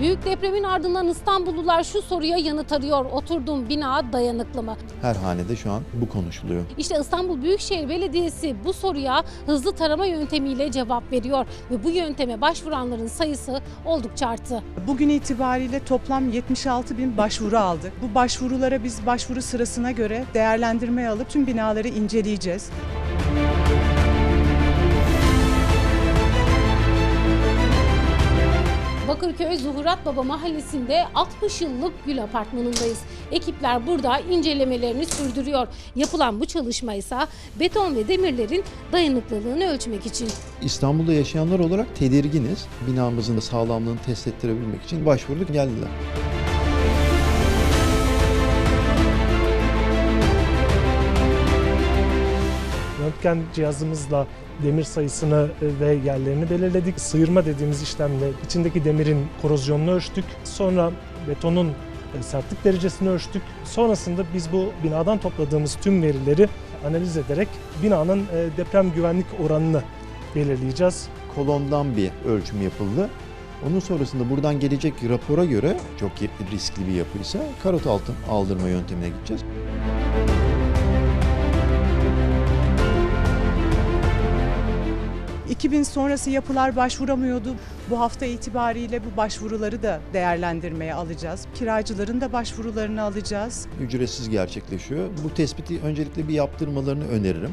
Büyük depremin ardından İstanbullular şu soruya yanıt arıyor. Oturduğum bina dayanıklı mı? Her hanede şu an bu konuşuluyor. İşte İstanbul Büyükşehir Belediyesi bu soruya hızlı tarama yöntemiyle cevap veriyor ve bu yönteme başvuranların sayısı oldukça arttı. Bugün itibariyle toplam 76 bin başvuru aldık. Bu başvurulara biz başvuru sırasına göre değerlendirme alıp tüm binaları inceleyeceğiz. Bakırköy Zuhurat Baba Mahallesi'nde 60 yıllık Gül Apartmanı'ndayız. Ekipler burada incelemelerini sürdürüyor. Yapılan bu çalışma ise beton ve demirlerin dayanıklılığını ölçmek için. İstanbul'da yaşayanlar olarak tedirginiz. Binamızın sağlamlığını test ettirebilmek için başvurduk geldiler. Röntgen cihazımızla demir sayısını e, ve yerlerini belirledik. Sıyırma dediğimiz işlemle içindeki demirin korozyonunu ölçtük. Sonra betonun e, sertlik derecesini ölçtük. Sonrasında biz bu binadan topladığımız tüm verileri analiz ederek binanın e, deprem güvenlik oranını belirleyeceğiz. Kolondan bir ölçüm yapıldı. Onun sonrasında buradan gelecek rapora göre çok riskli bir yapıysa karot altın aldırma yöntemine gideceğiz. 2000 sonrası yapılar başvuramıyordu. Bu hafta itibariyle bu başvuruları da değerlendirmeye alacağız. Kiracıların da başvurularını alacağız. Ücretsiz gerçekleşiyor. Bu tespiti öncelikle bir yaptırmalarını öneririm.